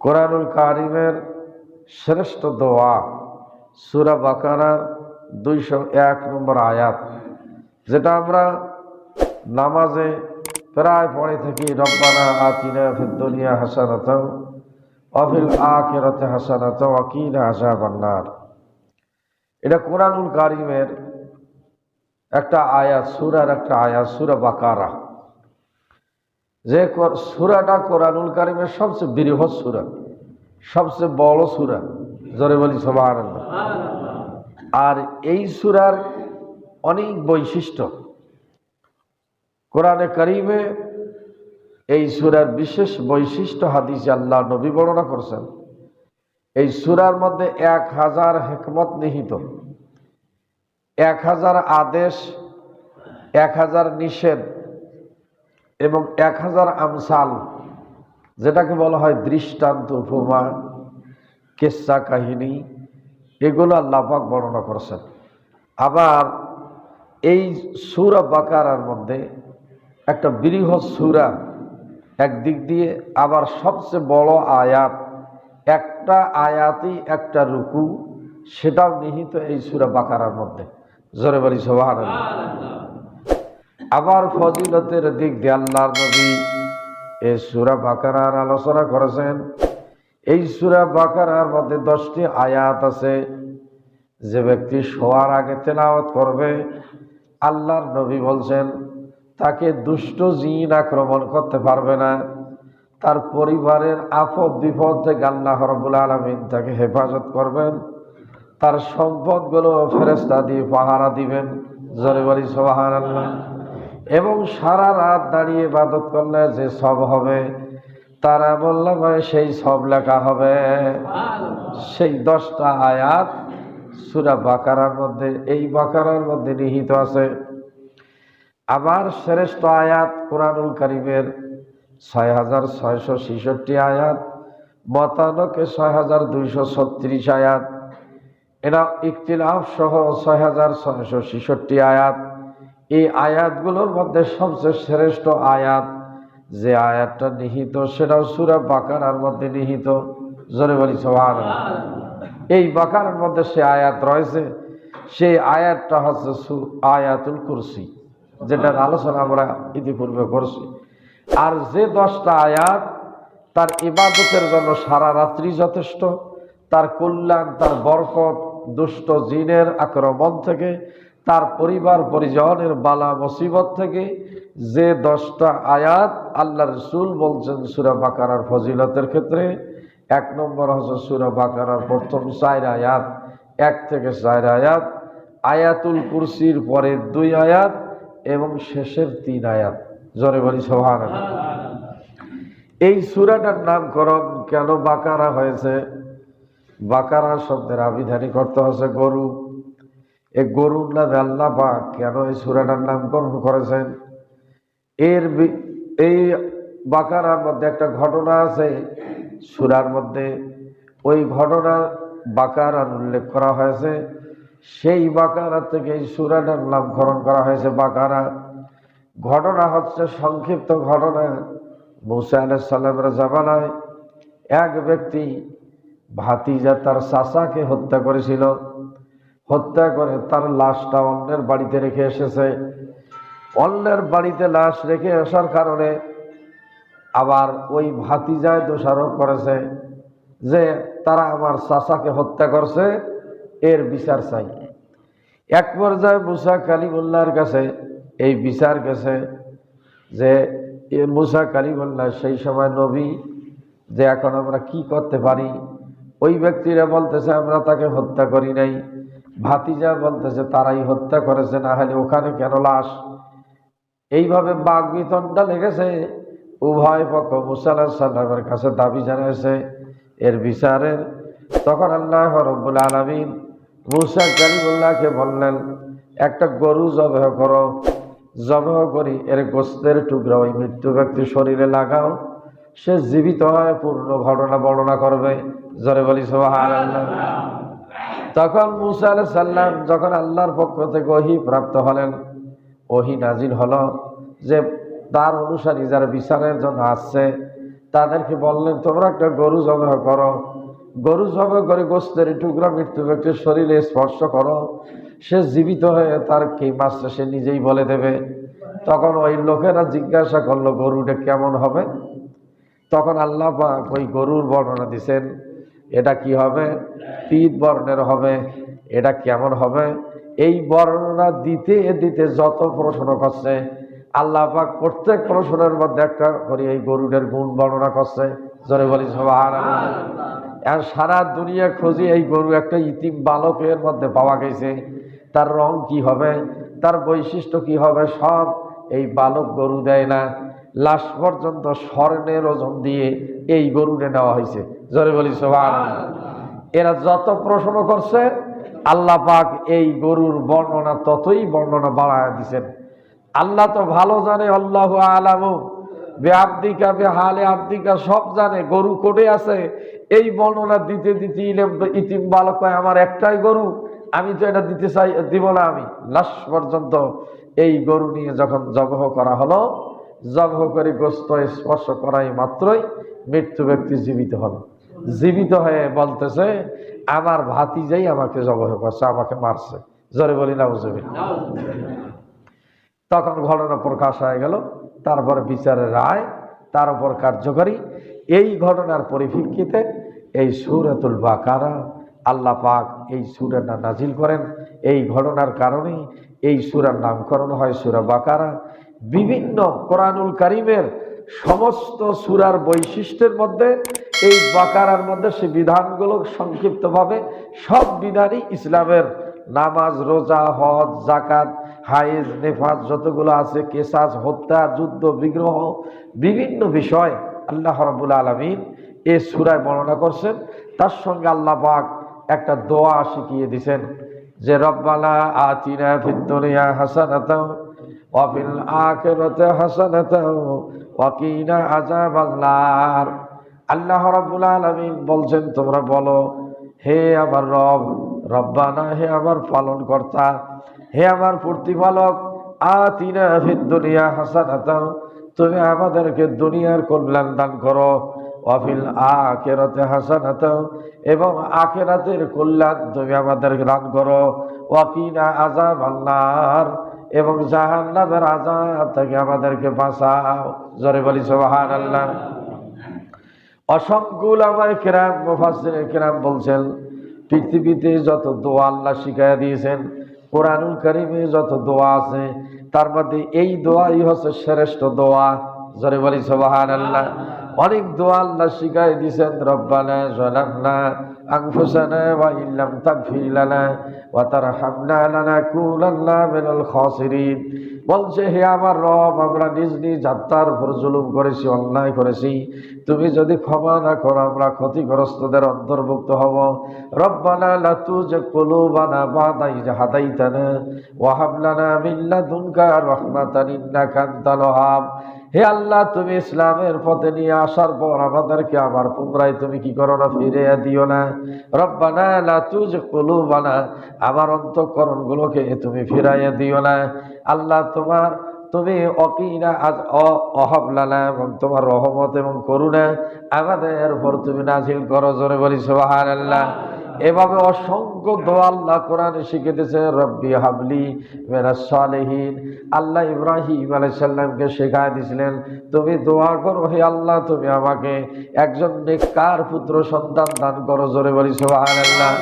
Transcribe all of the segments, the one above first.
কোরআনুল কারিমের শ্রেষ্ঠ দোয়া, সুরা বাকারার দুইশো এক নম্বর আয়াত, যেটা আমরা নামাজে প্রায় পড়ে থাকি, রব্বানা আতিনা দুনিয়া হাসানাত অফিল আখিরাতে হাসানাত হাসা বান্নার এটা কোরআনুল কারিমের একটা আয়াত, সুরার একটা আয়াত, সুরা বাকারা। যে সুরাটা কোরআনুল কারিমের সবচেয়ে বৃহৎ সুরা, সবচেয়ে বড় সুরা। জোরে বলি সবার আর এই সুরার অনেক বৈশিষ্ট্য। কোরআনে করিমে এই সুরার বিশেষ বৈশিষ্ট্য হাদিস আল্লাহ নবী বর্ণনা করছেন। এই সুরার মধ্যে এক হাজার হেকমত নিহিত। এক হাজার আদেশ, এক হাজার নিষেধ এবং এক হাজার আমসাল, যেটাকে বলা হয় দৃষ্টান্ত উপমা, কেসা কাহিনী, এগুলো আল্লাপাক বর্ণনা করেছেন। আবার এই সুরা বাকারার মধ্যে একটা বৃহৎ সুরা একদিক দিয়ে আবার সবচেয়ে বড় আয়াত, একটা আয়াতই একটা রুকু, সেটাও নিহিত এই সুরা বাকারার মধ্যে। জোরে বাড়ি সবার আবার ফজিলতের দিক দিয়ে আল্লাহর নবী এই সুরা বাকারার আলোচনা করেছেন। এই সুরা বাকারার মধ্যে দশটি আয়াত আছে। যে ব্যক্তি শোয়ার আগে তেলাওয়াত করবে, আল্লাহর নবী বলছেন, তাকে দুষ্ট জিন আক্রমণ করতে পারবে না। তার পরিবারের আপদ বিপদ থেকে আল্লাহ রবুল আলমিন তাকে হেফাজত করবেন। তার সম্পদগুলো ফেরেস্তা দিয়ে পাহারা দিবেন। জরে সোহান আল্লাহ এবং সারা রাত দাঁড়িয়ে ইবাদত করলে যে সব হবে, তারা বললাম সেই সব লেখা হবে। সেই দশটা আয়াত সুরা বাকারার মধ্যে, এই বাকারার মধ্যে নিহিত আছে। আবার শ্রেষ্ঠ আয়াত কোরআনুল করিমের ছয় হাজার ছয়শো ছেষট্টি আয়াত, মতানকে ছয় হাজার দুইশো ছত্রিশ আয়াত, এরা ইকতিলাফ সহ ছয় হাজার ছয়শো ছেষট্টি আয়াত। এই আয়াতগুলোর মধ্যে সবচেয়ে শ্রেষ্ঠ আয়াত যে আয়াতটা নিহিত, সেটাও সুরা বাকারার মধ্যে নিহিত। জোরে বলি সবার এই বাকারার মধ্যে সে আয়াত রয়েছে, সেই আয়াতটা হচ্ছে সু- আয়াতুল কুরসি, যেটার আলোচনা আমরা ইতিপূর্বে করছি। আর যে দশটা আয়াত, তার ইবাদতের জন্য সারা রাত্রি যথেষ্ট, তার কল্যাণ, তার বরকত দুষ্ট জিনের আক্রমণ থেকে তার পরিবার পরিজনের বালা মুসিবত থেকে যে দশটা আয়াত আল্লাহ রসুল বলছেন সুরা বাকারার ফজিলতের ক্ষেত্রে, এক নম্বর হচ্ছে সুরা বাকারার প্রথম চার আয়াত, এক থেকে চার আয়াত, আয়াতুল কুরসির পরে দুই আয়াত এবং শেষের তিন আয়াত। জরে বলি সোহান এই সুরাটার নামকরণ কেন বাকারা হয়েছে? বাকারা শব্দের আবিধানিক অর্থ হচ্ছে গরু। এই গরুর নামে আল্লাহ বা কেন এই সুরাটার নামকরণ করেছেন? এর এই বাকারার মধ্যে একটা ঘটনা আছে। সুরার মধ্যে ওই ঘটনার বাকারার উল্লেখ করা হয়েছে। সেই বাকারা থেকে এই সুরাটার নামকরণ করা হয়েছে বাকারা। ঘটনা হচ্ছে সংক্ষিপ্ত ঘটনা। মুসা আলাহ সাল্লামের জামানায় এক ব্যক্তি ভাতিজা তার চাচাকে হত্যা করেছিল। হত্যা করে, তার লাশটা অন্যের বাড়িতে রেখে এসেছে। অন্যের বাড়িতে লাশ রেখে আসার কারণে আবার ওই ভাতিজায় দোষারোপ করেছে যে তারা আমার চাচাকে হত্যা করছে, এর বিচার চাই। এক পর্যায়ে মুসা কালিমুল্লাহর কাছে এই বিচার গেছে যে মুসা কালিমুল্লাহ সেই সময় নবী যে এখন আমরা কি করতে পারি, ওই ব্যক্তিরা বলতেছে, আমরা তাকে হত্যা করি নাই। ভাতিজা বলতেছে, তারাই হত্যা করেছে, না হলে ওখানে কেন লাশ? এইভাবে বাঘ বিতনটা লেগেছে। উভয় পক্ষ মুসাল্লাহ সাল্লামের কাছে দাবি জানিয়েছে, এর বিচারের। তখন আল্লাহ রব্বুল আলমিন মুসা কালিমুল্লাহকে বললেন, একটা গরু জবেহ করো। জবেহ করি, এর গোস্তের টুকরা ওই মৃত্যু ব্যক্তির শরীরে লাগাও। সে জীবিত হয়, পূর্ণ ঘটনা বর্ণনা করবে। জরে বলি সোহার আল্লাহ তখন মুসা আলাহ সাল্লাম যখন আল্লাহর পক্ষ থেকে ওহি প্রাপ্ত হলেন, ওহি নাজিল হলো যে তার অনুসারী যারা বিচারের জন্য আসছে, তাদেরকে বললেন, তোমরা একটা গরু জবাহ করো। গরু জবাহ করে গোস্তের টুকরা মৃত্যু ব্যক্তির শরীরে স্পর্শ করো। সে জীবিত হয়ে তার কি মাছটা সে নিজেই বলে দেবে। তখন ওই লোকেরা জিজ্ঞাসা করল, গরুটা কেমন হবে? তখন আল্লাহ ওই গরুর বর্ণনা দিছেন এটা কি হবে? পিত বর্ণের হবে। এটা কেমন হবে? এই বর্ণনা দিতে দিতে যত প্রশ্ন করছে, আল্লাহ পাক প্রত্যেক প্রশ্নের মধ্যে একটা করে এই গরুটার গুণ বর্ণনা করছে। জোরে বলি সবার আর সারা দুনিয়া খুঁজি এই গরু একটা ইতিম বালকের মধ্যে পাওয়া গেছে। তার রং কি হবে? তার বৈশিষ্ট্য কি হবে? সব এই বালক গরু দেয় না। লাশ পর্যন্ত স্বর্ণের ওজন দিয়ে এই গরুটা নেওয়া হয়েছে। জরে বলি সবার এরা যত প্রশ্ন করছে, আল্লাহ পাক এই গরুর বর্ণনা ততই বর্ণনা বাড়ায় দিছেন। আল্লাহ তো ভালো জানে, আল্লাহ আলামু। বে আব্দিকা বে হালে আব্দিকা সব জানে, গরু কোটে আছে। এই বর্ণনা দিতে দিতে ইলেম- ইতিম বালক আমার একটাই গরু, আমি তো এটা দিতে চাই, দিব না আমি। লাশ পর্যন্ত এই গরু নিয়ে যখন জবহ করা হলো জবহ করে গোস্ত স্পর্শ করাই মাত্রই মৃত্যু ব্যক্তি জীবিত হলো। জীবিত হয়ে বলতেছে, আমার ভাতিজাই আমাকে জবহ করছে, আমাকে মারছে। জোরে বলি না বুঝবি তখন ঘটনা প্রকাশ হয়ে গেল। তারপরে বিচারের রায়, তার উপর কার্যকরী। এই ঘটনার পরিপ্রেক্ষিতে এই সুরাতুল বাকারা, আল্লাহ পাক এই সুরের সুরাটা নাজিল করেন। এই ঘটনার কারণেই এই সুরার নামকরণ হয় সুরা বাকারা। বিভিন্ন কোরআনুল কারিমের সমস্ত সুরার বৈশিষ্ট্যের মধ্যে এই বাকারার মধ্যে সে বিধানগুলো সংক্ষিপ্তভাবে সব বিধানই ইসলামের নামাজ, রোজা, হজ জাকাত হাইজ নেফাজ যতগুলো আছে, কেসাজ, হত্যা, যুদ্ধ, বিগ্রহ, বিভিন্ন বিষয় আল্লাহ রাবুল আলমিন এ সুরায় বর্ণনা করছেন। তার সঙ্গে আল্লাহ পাক একটা দোয়া শিখিয়ে দিছেন যে, রব্বানা আতিনা ফিদ্দুনিয়া হাসানাতাও ওয়াফিল আখিরাতি হাসানাতাও ওয়াকিনা আযাবান্নার আল্লাহ রাব্বুল আলামিন বলছেন, তোমরা বলো, হে আমার রব, রব্বানা, হে আমার হে আমার প্রতিপালক, আতিনা ফিদ দুনিয়া হাসানাতাও তুমি আমাদেরকে দুনিয়ার কল্যাণ দান করো। অফিল আখেরাতে হাসানাতাও এবং আখেরাতের কল্যাণ তুমি আমাদেরকে দান করো। ওয়াকিনা আজাব আল্লাহর এবং জাহান্নামের আজাব থেকে আমাদেরকে বাঁচাও। জরে বলি সোহান আল্লাহ অসংখ্য আমায় কেরাম মুফাসির কেরাম বলছেন, পৃথিবীতে যত দোয়া আল্লাহ শিখাইয়া দিয়েছেন, কোরআনুল করিমে যত দোয়া আছে, তার মধ্যে এই দোয়াই হচ্ছে শ্রেষ্ঠ দোয়া। জরে বলি সোবাহান আল্লাহ অনেক দোয়া আল্লাহ শিখাই দিয়েছেন রব্বানা জালামনা আনফুসানা ওয়া ইল্লাম তাগফির লানা ওয়া তারহামনা লানাকুনান্না মিনাল বলছে, হে আমার রব, আমরা নিজ নিজ আত্মার উপর জুলুম করেছি, অন্যায় করেছি। তুমি যদি ক্ষমা না করো, আমরা ক্ষতিগ্রস্তদের অন্তর্ভুক্ত হব। রব্বানা লাতুজ যে বাদা ইজ হাদাইতানা ওয়া হাব লানা মিন লাদুনকা রাহমাতান ইন্নাকা আনতাল ওয়াহাব। হে আল্লাহ, তুমি ইসলামের পথে নিয়ে আসার পর আমাদেরকে আবার পুনরায় তুমি কি করো না ফিরে দিও না? রব্বানা লাতুজ কুলুবানা, আমার অন্তঃকরণগুলোকে তুমি ফিরাইয়া দিও না। আল্লাহ, তোমার, তুমি অকিনা আজ অ- অহাবলানা এবং তোমার রহমত এবং করুণা আমাদের উপর তুমি নাজিল করো, জোরে বলি সোহান আল্লাহ এভাবে অসংখ্য দোয়া আল্লাহ কোরআনে শিখে দিয়েছে রব্বি হাবলি মেরা সালেহীন। আল্লাহ ইব্রাহিম আলাইসাল্লামকে শেখায় দিয়েছিলেন তুমি দোয়া করো হে আল্লাহ, তুমি আমাকে একজন নেককার পুত্র সন্তান দান করো জোরে বলি আল্লাহ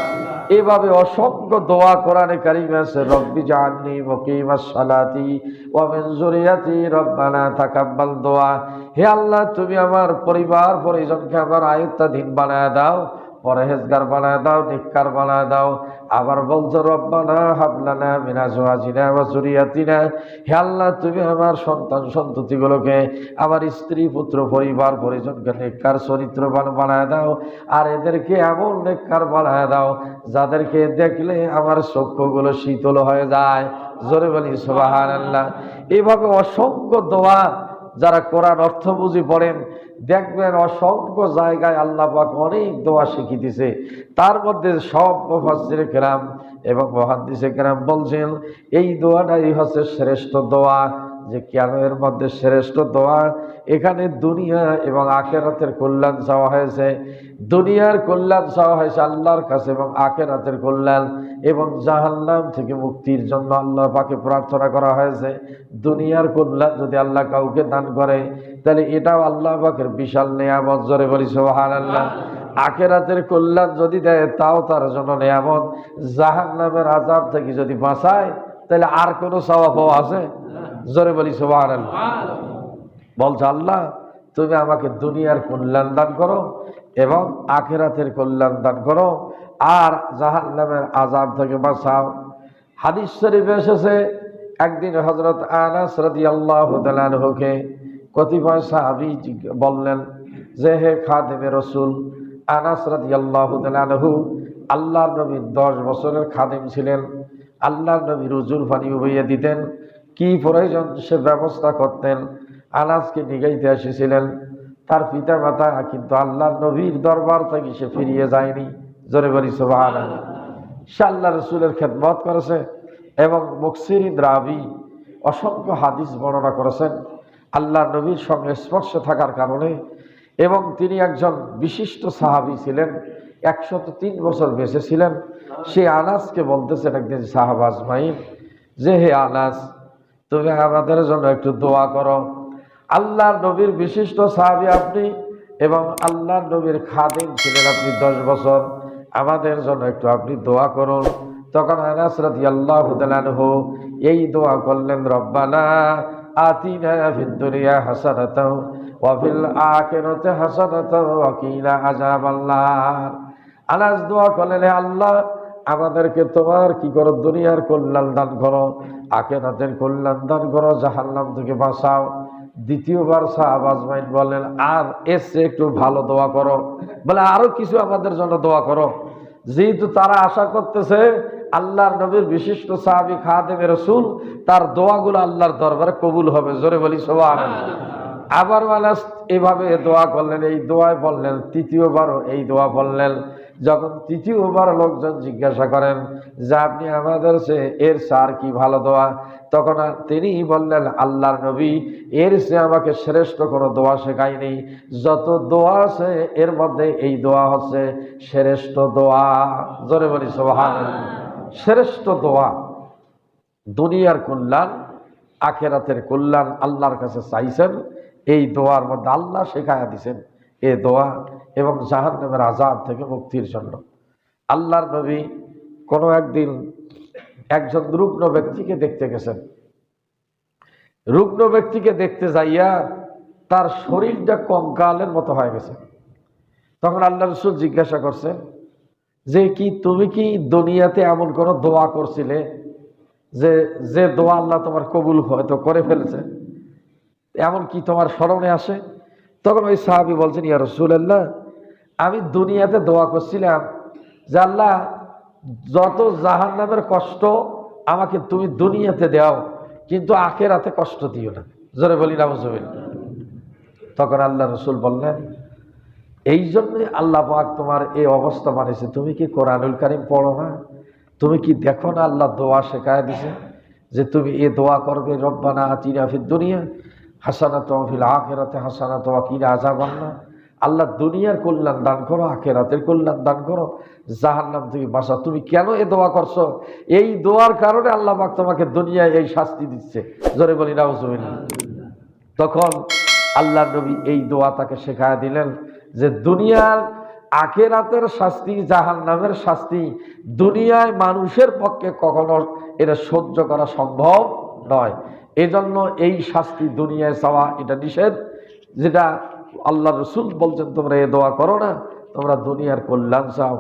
এভাবে অসংখ্য দোয়া কোরআনে কারিমে আছে, রব্বি জাহান্নি মকিমাস সালাতি ওয়া মিন যুরিয়াতি রব্বানা তাকাব্বাল দোয়া। হে আল্লাহ, তুমি আমার পরিবার পরিজনকে আমার আয়ত্তাধীন বানায় দাও। পরহেজগার বানায় দাও নিকার বানায় দাও। আবার বলছো, রব্বানা হাবলানা মিনা জোয়াজিনা বা জুরিয়াতিনা হে আল্লাহ, তুমি আমার সন্তান সন্ততিগুলোকে, আমার স্ত্রী, পুত্র, পরিবার, পরিজনকে নেককার চরিত্রবান বানায় দাও। আর এদেরকে এমন নেককার বানায় দাও, যাদেরকে দেখলে আমার চক্ষুগুলো শীতল হয়ে যায়। জোরে বলি সোবাহান আল্লাহ এইভাবে অসংখ্য দোয়া যারা কোরআন অর্থ বুঝি পড়েন, দেখবেন অসংখ্য জায়গায় আল্লাহ পাক অনেক দোয়া শিখিতেছে তার মধ্যে সব মুফাসসির কেরাম এবং মহাদিসে কেরাম বলছেন, এই দোয়াটাই হচ্ছে শ্রেষ্ঠ দোয়া। যে কেন এর মধ্যে শ্রেষ্ঠ দোয়া, এখানে দুনিয়া এবং আখেরাতের কল্যাণ চাওয়া হয়েছে। দুনিয়ার কল্যাণ চাওয়া হয়েছে আল্লাহর কাছে এবং আখেরাতের কল্যাণ এবং জাহান্নাম থেকে মুক্তির জন্য আল্লাহ পাকে প্রার্থনা করা হয়েছে। দুনিয়ার কল্যাণ যদি আল্লাহ কাউকে দান করে, তাহলে এটাও আল্লাহ পাকের বিশাল নেয়ামত। জোরে বলি সোহান আল্লাহ আখেরাতের কল্যাণ যদি দেয়, তাও তার জন্য নেয়ামত। জাহান্নামের আজাব থেকে যদি বাঁচায় তাহলে আর কোনো স্বভাব আছে? জোরে বলি সোহান আল্লাহ বলছে আল্লাহ তুমি আমাকে দুনিয়ার কল্যাণ দান করো এবং আখেরাতের কল্যাণ দান করো আর জাহান্নামের আজাব থেকে বাঁচাও। হাদিস শরীফে এসেছে একদিন হজরত আনাস রাদি আল্লাহ তালুকে কতিপয় সাহাবি বললেন যে হে খাদেমে রসুল আনাস রাদি আল্লাহ তালহু আল্লাহর নবীর দশ বছরের খাদেম ছিলেন। আল্লাহর নবী রুজুর পানি উবাইয়া দিতেন। কি প্রয়োজন সে ব্যবস্থা করতেন। আনাসকে নিগাইতে এসেছিলেন তার পিতা মাতা কিন্তু আল্লাহর নবীর দরবার থেকে সে ফিরিয়ে যায়নি। জোরে বলি সোবাহ সে আল্লাহ রসুলের খেদমত করেছে এবং মুকসিরিন রাবি অসংখ্য হাদিস বর্ণনা করেছেন আল্লাহ নবীর সঙ্গে স্পর্শ থাকার কারণে এবং তিনি একজন বিশিষ্ট সাহাবি ছিলেন। একশত তিন বছর বেঁচে ছিলেন সে আনাসকে বলতেছেন একদিন সাহাব আজমাইন যে হে আনাস, তুমি আমাদের জন্য একটু দোয়া করো। আল্লাহর নবীর বিশিষ্ট সাহাবি আপনি এবং আল্লাহর নবীর খাদিম ছিলেন আপনি দশ বছর। আমাদের জন্য একটু আপনি দোয়া করুন। তখন আনাস রাদি আল্লাহ হো এই দোয়া করলেন, রব্বানা আতিনা ফিদ দুনিয়া হাসানাতাও ওয়া আনাস দোয়া করলেন আল্লাহ, আমাদেরকে তোমার কি করো? দুনিয়ার কল্যাণ দান করো, আখেরাতের কল্যাণ দান করো, জাহান্নাম থেকে বাঁচাও। দ্বিতীয়বার সাহাব আজমাইন বললেন, আর এসে একটু ভালো দোয়া করো। বলে, আরও কিছু আমাদের জন্য দোয়া করো। যেহেতু তারা আশা করতেছে, আল্লাহর নবীর বিশিষ্ট সাহাবি খাদেম রসুল, তার দোয়াগুলো আল্লাহর দরবারে কবুল হবে। জোরে বলি সবার আবার মানাস এভাবে দোয়া করলেন, এই দোয়ায় বললেন, তৃতীয়বারও এই দোয়া বললেন। যখন তৃতীয়বার লোকজন জিজ্ঞাসা করেন, যে আপনি আমাদের সে এর সার কি ভালো দোয়া? তখন তিনি বললেন, আল্লাহর নবী, এর সে আমাকে শ্রেষ্ঠ কোনো দোয়া শেখায়নি যত দোয়া আছে, এর মধ্যে এই দোয়া হচ্ছে শ্রেষ্ঠ দোয়া। জোরে বলি সোহান শ্রেষ্ঠ দোয়া। দুনিয়ার কল্যাণ, আখেরাতের কল্যাণ আল্লাহর কাছে চাইছেন। এই দোয়ার মধ্যে আল্লাহ শেখায়া দিছেন, এ দোয়া এবং জাহান্নামের আজাব থেকে মুক্তির জন্য। আল্লাহর নবী কোনো একদিন একজন রুগ্ন ব্যক্তিকে দেখতে গেছেন। রুগ্ন ব্যক্তিকে দেখতে যাইয়া তার শরীরটা কঙ্কালের মতো হয়ে গেছে। তখন আল্লাহ রসুল জিজ্ঞাসা করছে যে কি তুমি কি দুনিয়াতে এমন কোনো দোয়া করছিলে যে যে দোয়া আল্লাহ তোমার কবুল হয়তো করে ফেলেছে? এমন কি তোমার স্মরণে আসে। তখন ওই সাহাবি বলছেন, ইয়া রসুল্লাহ আমি দুনিয়াতে দোয়া করছিলাম যে আল্লাহ, যত জাহান নামের কষ্ট আমাকে তুমি দুনিয়াতে দাও, কিন্তু আখেরাতে কষ্ট দিও না। জোরে বলি নামজবিন তখন আল্লাহ রসুল বললেন, এই জন্যই আল্লাহ পাক তোমার এই অবস্থা মানেছে তুমি কি কোরআনুল কারিম পড়ো না? তুমি কি দেখো না আল্লাহ দোয়া শেখায় দিছে যে তুমি এ দোয়া করবে, রব্বানা আতিনা ফির দুনিয়া হাসানা তো ফিল আখেরাতে হাসানা তো আকিরা আজাব আল্লাহ আল্লাহ দুনিয়ার কল্যাণ দান করো, আখেরাতের কল্যাণ দান করো। জাহান্নাম থেকে বাসা তুমি কেন এ দোয়া করছ? এই দোয়ার কারণে আল্লাহ পাক তোমাকে দুনিয়ায় এই শাস্তি দিচ্ছে। জোরে বলি নাউজুবিল্লাহ তখন আল্লাহ নবী এই দোয়া তাকে শেখায় দিলেন যে দুনিয়ার আখেরাতের শাস্তি জাহান নামের শাস্তি দুনিয়ায় মানুষের পক্ষে কখনো এটা সহ্য করা সম্ভব নয়। এজন্য এই শাস্তি দুনিয়ায় চাওয়া এটা নিষেধ, যেটা আল্লাহ রসুল বলছেন, তোমরা এ দোয়া করো না, তোমরা দুনিয়ার কল্যাণ চাও।